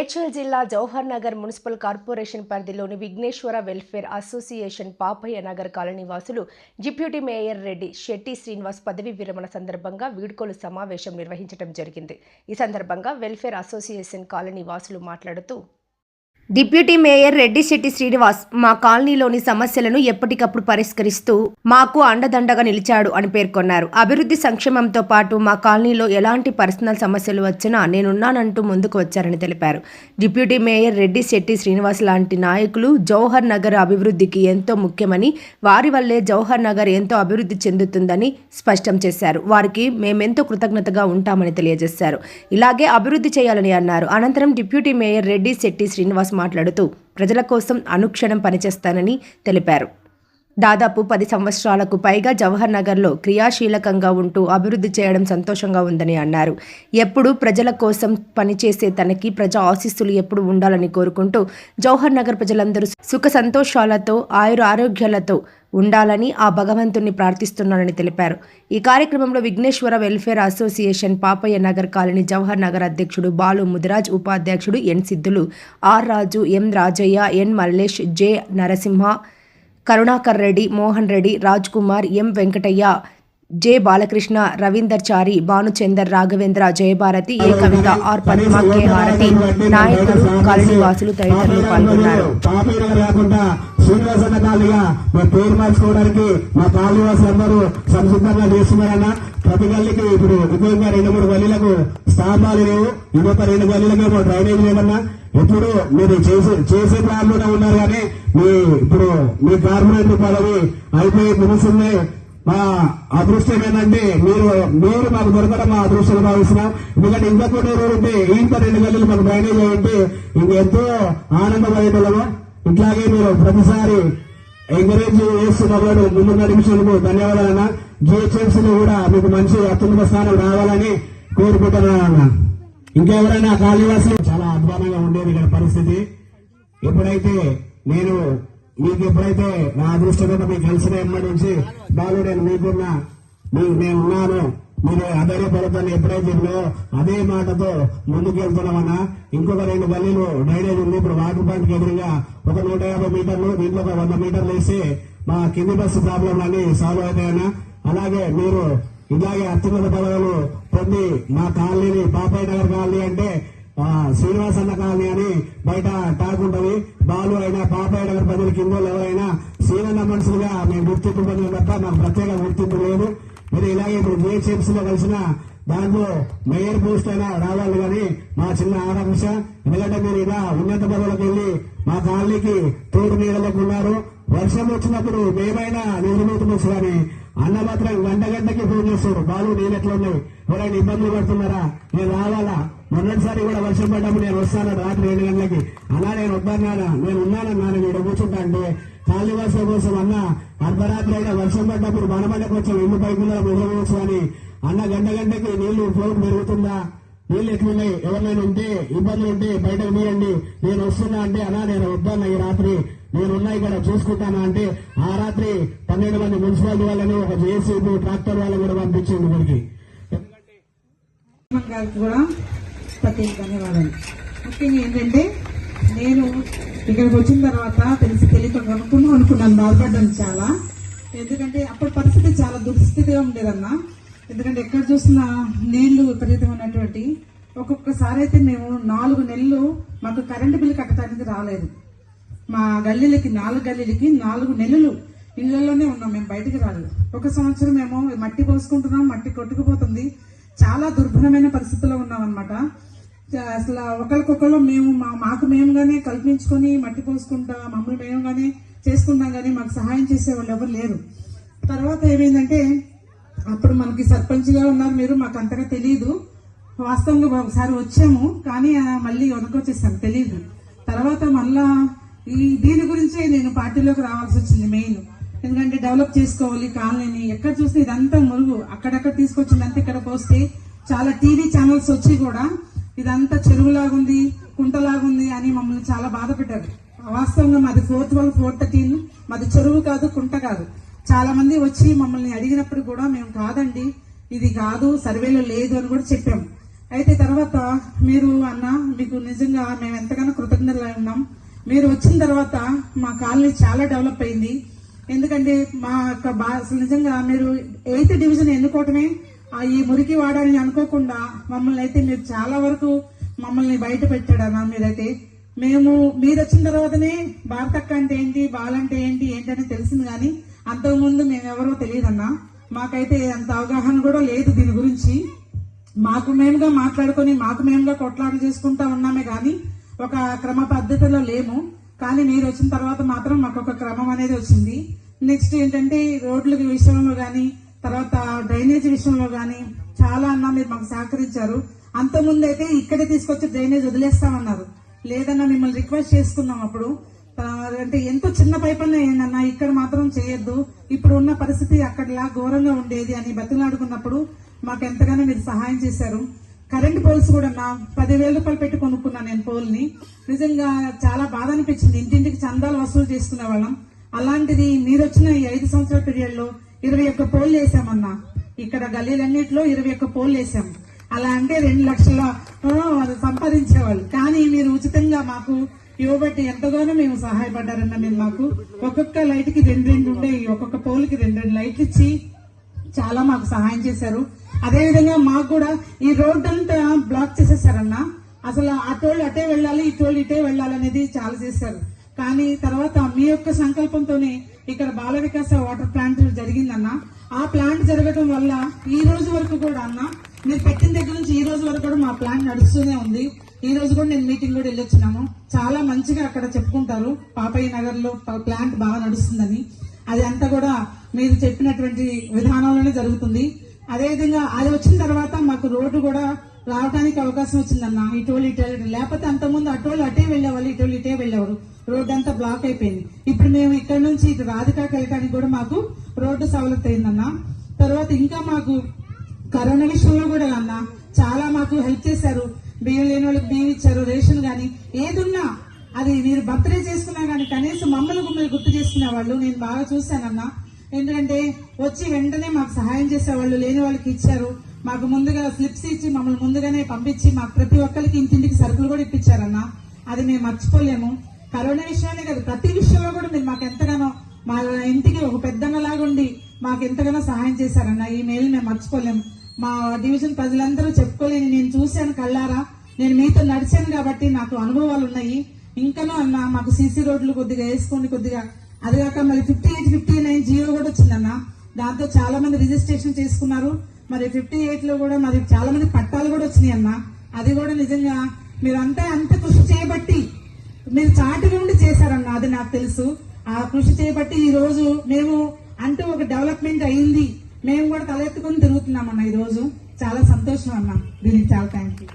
మేడ్చల్ జిల్లా Jawahar Nagar municipal corporation పరిధిలోని Vighneshwara welfare association Papaiah Nagar colony వాసులు డిప్యూటీ మేయర్ రెడ్డి శెట్టి శ్రీనివాస్ పదవి విరమణ సందర్భంగా వీడ్కోలు సమావేశం నిర్వహించడం జరిగింది. ఈ సందర్భంగా వెల్ఫేర్ అసోసియేషన్ కాలనీ వాసులు మాట్లాడుతూ డిప్యూటీ మేయర్ రెడ్డిశెట్టి శ్రీనివాస్ మా కాలనీలోని సమస్యలను ఎప్పటికప్పుడు పరిష్కరిస్తూ మాకు అండదండగా నిలిచాడు అని పేర్కొన్నారు. అభివృద్ధి సంక్షేమంతో పాటు మా కాలనీలో ఎలాంటి పర్సనల్ సమస్యలు వచ్చినా నేనున్నానంటూ ముందుకు వచ్చారని తెలిపారు. డిప్యూటీ మేయర్ రెడ్డిశెట్టి శ్రీనివాస్ లాంటి నాయకులు జవహర్ నగర్ అభివృద్ధికి ఎంతో ముఖ్యమని వారి వల్లే జవహర్ నగర్ ఎంతో అభివృద్ధి చెందుతుందని స్పష్టం చేశారు. వారికి మేమెంతో కృతజ్ఞతగా ఉంటామని తెలియజేశారు. ఇలాగే అభివృద్ధి చేయాలని అన్నారు. అనంతరం డిప్యూటీ మేయర్ రెడ్డి శెట్టి శ్రీనివాస్ మాట్లాడుతూ ప్రజల కోసం అనుక్షణం పనిచేస్తానని తెలిపారు. దాదాపు పది సంవత్సరాలకు పైగా జవహర్ నగర్లో క్రియాశీలకంగా ఉంటూ అభివృద్ధి చేయడం సంతోషంగా ఉందని అన్నారు. ఎప్పుడు ప్రజల కోసం పనిచేసే తనకి ప్రజా ఆశీస్సులు ఎప్పుడు ఉండాలని కోరుకుంటూ జవహర్ నగర్ ప్రజలందరూ సుఖ సంతోషాలతో ఆయుర ఆరోగ్యాలతో ఉండాలని ఆ భగవంతుణ్ణి ప్రార్థిస్తున్నానని తెలిపారు. ఈ కార్యక్రమంలో Vighneshwara welfare association Papaiah Nagar colony Jawahar Nagar అధ్యక్షుడు బాలు ముదిరాజ్ ఉపాధ్యక్షుడు N Siddhulu R Raju M Rajaiah N Mallesh J Narasimha Karunakar Reddy Mohan Reddy Raj Kumar M Venkataiah J Balakrishna Ravinder Chary Bhanuchander Raghavendra Jayabharathi A Kavitha R Padma K Harathi నాయకులు colony వాసులు తదితరులు పాల్గొన్నారు. పాపయ్య కాకుండా శ్రీనివాసన్న కాలనీగా మా పేరు మార్చుకోవడానికి మా colony వాసులందరూ సంసిద్ధంగా చేస్తున్నారన్న ప్రతి గల్లికి ఇప్పుడు ముఖ్యంగా రెండు మూడు గల్లీలకు స్తంభాలు లేవు. ఇంకొక రెండు గల్లీలకేమో డ్రైనేజ్ లేదన్నా ఇప్పుడు మీరు చేసే చేసే ప్లాన్లోనే ఉన్నారు కానీ మీ ఇప్పుడు మీ కార్పొరేట్ పదవి అయిపోయి ముగిసింది మా అదృష్టం ఏంటంటే మీరు మీరు మాకు దొరకడం మా అదృష్టం భావిస్తున్నాం. ఎందుకంటే ఇంకా కొన్ని రోజులు ఉంటే ఇంకా రెండు గల్లీలు మాకు డ్రైనేజ్ ఉంటే ఇంకెంతో ఆనందపడేటోళ్ళము ఇట్లాగే మీరు ప్రతిసారి ఎంకరేజ్ చేస్తున్నారు ముందు నిమిషాలకు ధన్యవాదాలన్న జిహెచ్ఎంసీలో కూడా మీకు మంచి అత్యున్నత స్థానం రావాలని కోరుకుంటున్నానన్న ఇంకెవరైనా కాళీవాసులు అధ్వానంగా ఉండేది ఇక్కడ పరిస్థితి. ఎప్పుడైతే నేను మీకు ఎప్పుడైతే నా అదృష్టంగా మీకు కలిసిన ఎమ్మడి నుంచి బాలు నేను మీకున్న మీ- నేను ఉన్నాను మీరు అధైర్యపడతాను ఎప్పుడైతే చెప్పినో అదే మాటతో ముందుకు వెళ్తున్నామన్నా ఇంకొక రెండు గల్లీలు డ్రైనేజ్ ఉంది. ఇప్పుడు వాటర్ పాయింట్ ఎదురుగా ఒక నూట యాభై మీటర్లు దీంట్లో ఒక వంద మీటర్లు వేసి మా కింది బస్సు ప్రాబ్లం అన్ని సాల్వ్ అవుతాయన్నా. అలాగే మీరు ఇలాగే అత్యున్నత పదవులు పొంది మా కాలనీని పాపాయి నగర్ కాలనీ అంటే శ్రీనివాస్ అన్న కాలనీ అని బయట టాక్ ఉంటది. బాలు అయినా పాపాయి నగర్ ప్రజలు కింద ఎవరైనా సీనన్న మనుషులుగా మేము గుర్తింపు పొందిన తప్ప మాకు ప్రత్యేక గుర్తింపు లేదు. మీరు ఇలాగే ఇప్పుడు జిహెచ్ఎంసీ లో కలిసిన దాంట్లో మేయర్ పోస్ట్ అయినా రావాలి కానీ మా చిన్న ఆకాంక్ష ఎందుకంటే మీరు ఇలా ఉన్నత పదవులకు వెళ్ళి మా కాలనీకి తోడు నీడలకు ఉన్నారు. వర్షం వచ్చినప్పుడు మేమైనా నిర్మితమొచ్చు కానీ అన్న మాత్రం గంట గంటకి ఫోన్ చేస్తారు. బాలు నేను ఎట్లా ఉన్నాయి? ఎవరైనా ఇబ్బందులు పడుతున్నారా? నేను రావాలా? మొన్నటిసారి కూడా వర్షం పడ్డప్పుడు నేను వస్తాను రాత్రి ఏడు గంటలకి. అలా నేను వద్దన్నానా? నేను ఉన్నానన్నా నేను ఇక్కడ కూర్చుంటా అంటే కాళీవాసం కోసం అన్న అర్ధరాత్రి అయినా వర్షం పడ్డప్పుడు మనమన్నకు వచ్చాం ఇల్లు పైకున్న మొదలవచ్చు అని అన్న గంట గంటకి నీళ్ళు ఫోన్ పెరుగుతుందా? నీళ్ళు ఎట్లున్నాయి? ఎవరినైనా ఉంటే ఇబ్బందులు ఉంటే బయటకు తీయండి. నేను వస్తున్నా అంటే అలా నేను వద్దాను ఈ రాత్రి. నేనున్నా ఇక్కడ చూసుకుంటానా అంటే ఆ రాత్రి పన్నెండు మంది మున్సిపాలిటీ వాళ్ళని ఒక జేసీబీ ట్రాక్టర్ వాళ్ళని కూడా పంపించింది ఇక్కడికి. గారికి కూడా ప్రత్యేక ధన్యవాదాలు. ముఖ్యంగా ఏంటంటే నేను ఇక్కడికి వచ్చిన తర్వాత తెలిసి తెలియక కొనుక్కున్నాం అనుకున్నాను బాధపడ్డాను చాలా. ఎందుకంటే అప్పటి పరిస్థితి చాలా దుస్థితిగా ఉండేదన్నా. ఎందుకంటే ఎక్కడ చూసినా నీళ్ళు విపరీతమైనటువంటి ఒక్కొక్కసారి అయితే మేము నాలుగు నెలలు మాకు కరెంటు బిల్లు కట్టడానికి రాలేదు. మా గల్లీలకి నాలుగు గల్లీలకి నాలుగు నెలలు ఇళ్ళలోనే ఉన్నాం మేము బయటికి రాలేదు. ఒక సంవత్సరం మేము మట్టి పోసుకుంటున్నాం మట్టి కొట్టుకుపోతుంది. చాలా దుర్భరమైన పరిస్థితుల్లో ఉన్నాం అనమాట అసలు ఒకరికొకరు మేము మా మాకు మేముగానే కల్పించుకొని మట్టి పోసుకుంటా మమ్మల్ని మేముగానే చేసుకుంటాం కానీ మాకు సహాయం చేసే వాళ్ళు ఎవరు లేరు. తర్వాత ఏమైందంటే అప్పుడు మనకి సర్పంచ్గా ఉన్నారు మీరు మాకు అంతగా తెలియదు వాస్తవంగా ఒకసారి వచ్చాము కానీ మళ్ళీ వెనకొచ్చేసాను తెలియదు తర్వాత మళ్ళా ఈ దీని గురించే నేను పార్టీలోకి రావాల్సి వచ్చింది మెయిన్. ఎందుకంటే డెవలప్ చేసుకోవాలి కాలనీని. ఎక్కడ చూస్తే ఇదంతా మురుగు. అక్కడక్కడ తీసుకొచ్చిందంతా ఇక్కడ పోస్తే చాలా టీవీ ఛానల్స్ వచ్చి కూడా ఇదంతా చెరువులాగుంది కుంటలాగుంది అని మమ్మల్ని చాలా బాధ పెట్టారు. వాస్తవంగా మాది ఫోర్త్ వన్ ఫోర్ థర్టీన్ మాది చెరువు కాదు కుంట కాదు. చాలా మంది వచ్చి మమ్మల్ని అడిగినప్పుడు కూడా మేము కాదండి ఇది కాదు సర్వేలో లేదు అని కూడా చెప్పాము. అయితే తర్వాత మీరు అన్న మీకు నిజంగా మేము ఎంతగానో కృతజ్ఞతలు ఉన్నాం మీరు వచ్చిన తర్వాత మా కాలనీ చాలా డెవలప్ అయింది. ఎందుకంటే మా యొక్క బా నిజంగా మీరు ఎయిత్ డివిజన్ ఎన్నుకోవటమే ఆ ఈ మురికి వాడాలని అనుకోకుండా మమ్మల్ని అయితే మీరు చాలా వరకు మమ్మల్ని బయట పెట్టాడు అన్న మీరైతే. మేము మీరు వచ్చిన తర్వాతనే భారతక్క అంటే ఏంటి బాలంటే ఏంటి ఏంటని తెలిసింది కానీ అంతకుముందు మేము ఎవరో తెలియదన్నా. మాకైతే అంత అవగాహన కూడా లేదు దీని గురించి. మాకు మేముగా మాట్లాడుకొని మాకు మేముగా కొట్లాట చేసుకుంటా ఉన్నామే కానీ ఒక క్రమ పద్ధతిలో లేము. కానీ మీరు వచ్చిన తర్వాత మాత్రం మాకు ఒక క్రమం అనేది వచ్చింది. నెక్స్ట్ ఏంటంటే రోడ్ల విషయంలో కానీ తర్వాత డ్రైనేజ్ విషయంలో కానీ చాలా అన్న మీరు మాకు సహకరించారు. అంతకుముందు అయితే ఇక్కడే తీసుకొచ్చి డ్రైనేజ్ వదిలేస్తామన్నారు. లేదన్నా మిమ్మల్ని రిక్వెస్ట్ చేసుకున్నాం అప్పుడు. అంటే ఎంతో చిన్న పైప్ అన్న ఏందన్నా ఇక్కడ మాత్రం చేయొద్దు. ఇప్పుడు ఉన్న పరిస్థితి అక్కడలా ఘోరంగా ఉండేది అని బతిలాడుకున్నప్పుడు మాకు ఎంతగానో మీరు సహాయం చేశారు. కరెంట్ పోల్స్ కూడా నా పదివేల రూపాయలు పెట్టి కొనుక్కున్నాను నేను పోల్ని. నిజంగా చాలా బాధ అనిపించింది. ఇంటింటికి చందాలు వసూలు చేసుకునే వాళ్ళం. అలాంటిది మీరు వచ్చిన ఈ ఐదు సంవత్సరాల పీరియడ్లో ఇరవై ఒక్క పోల్ వేసామన్నా. ఇక్కడ గల్లీలన్నింటిలో ఇరవై ఒక్క పోల్ వేసాం. అలా అంటే రెండు లక్షల సంపాదించేవాళ్ళు. కానీ మీరు ఉచితంగా మాకు ఇవ్వబట్టి ఎంతగానో మేము సహాయపడ్డారన్న మీరు మాకు. ఒక్కొక్క లైట్కి రెండు రెండు ఉండే ఒక్కొక్క పోల్కి రెండు రెండు లైట్లు ఇచ్చి చాలా మాకు సహాయం చేశారు. అదేవిధంగా మాకు కూడా ఈ రోడ్ అంతా బ్లాక్ చేసేసారన్న. అసలు అటోళ్ళు అటే వెళ్ళాలి ఇటోళ్ళు ఇటే వెళ్ళాలి అనేది చాలా చేశారు. కానీ తర్వాత మీ యొక్క సంకల్పంతోనే ఇక్కడ బాల వికాస వాటర్ ప్లాంట్ జరిగిందన్న. ఆ ప్లాంట్ జరగడం వల్ల ఈ రోజు వరకు కూడా అన్న మీరు పెట్టిన దగ్గర నుంచి ఈ రోజు వరకు కూడా మా ప్లాంట్ నడుస్తూనే ఉంది. ఈ రోజు కూడా నేను మీటింగ్ కూడా వెళ్ళొచ్చినాము. చాలా మంచిగా అక్కడ చెప్పుకుంటారు. పాపయ్య నగర్లో ప్లాంట్ బాగా నడుస్తుందని. అది అంతా కూడా మీరు చెప్పినటువంటి విధానంలోనే జరుగుతుంది. అదేవిధంగా అది వచ్చిన తర్వాత మాకు రోడ్డు కూడా రావడానికి అవకాశం వచ్చిందన్న. ఇటోళ్ళు ఇటే లేకపోతే అంతకుముందు అటోళ్ళు అటే వెళ్ళేవాళ్ళు ఇటోళ్ళు ఇటే వెళ్ళేవారు. రోడ్డు అంతా బ్లాక్ అయిపోయింది. ఇప్పుడు మేము ఇక్కడ నుంచి ఇటు రాధికాకి వెళ్ళడానికి కూడా మాకు రోడ్డు సవలత్ అయిందన్న. తర్వాత ఇంకా మాకు కరోనా విషయంలో కూడా అన్న చాలా మాకు హెల్ప్ చేశారు. బియ్యం లేని వాళ్ళకి బియ్యం ఇచ్చారు రేషన్ కానీ ఏదున్నా. అది మీరు బర్త్డే చేసుకున్నా కానీ కనీసం మమ్మల్ని గుమ్మల్ని గుర్తు చేసుకునే వాళ్ళు నేను బాగా చూశానన్నా ఎందుకంటే వచ్చి వెంటనే మాకు సహాయం చేసేవాళ్ళు లేని వాళ్ళకి ఇచ్చారు. మాకు ముందుగా స్లిప్స్ ఇచ్చి మమ్మల్ని ముందుగానే పంపించి మాకు ప్రతి ఒక్కరికి ఇంటింటికి సరుకులు కూడా ఇప్పించారన్న అది మేము మర్చిపోలేము. కరోనా విషయాన్ని కాదు ప్రతి విషయంలో కూడా మీరు మాకు ఎంతగానో మా ఇంటికి ఒక పెద్దన్నలాగుండి మాకు ఎంతగానో సహాయం చేశారన్న ఈ మేలు మేము మర్చిపోలేము. మా డివిజన్ ప్రజలందరూ చెప్పుకోలేని నేను చూశాను కళ్ళారా. నేను మీతో నడిచాను కాబట్టి నాకు అనుభవాలు ఉన్నాయి. ఇంకనూ అన్న మాకు సీసీ రోడ్లు కొద్దిగా వేసుకోండి కొద్దిగా. అదిగాక మరి fifty eight fifty nine Jio కూడా వచ్చిందన్న. దాంతో చాలా మంది రిజిస్ట్రేషన్ చేసుకున్నారు. మరి ఫిఫ్టీ ఎయిట్లో కూడా మరి చాలా మంది పట్టాలు కూడా వచ్చినాయి అన్న. అది కూడా నిజంగా మీరంతా అంత కృషి చేయబట్టి మీరు చాటి నుండి చేశారన్న అది నాకు తెలుసు. ఆ కృషి చేయబట్టి ఈ రోజు మేము అంటూ ఒక డెవలప్మెంట్ అయింది. మేము కూడా తలెత్తుకొని తిరుగుతున్నామన్న ఈరోజు. చాలా సంతోషం అన్న. దీనికి చాలా థ్యాంక్ యూ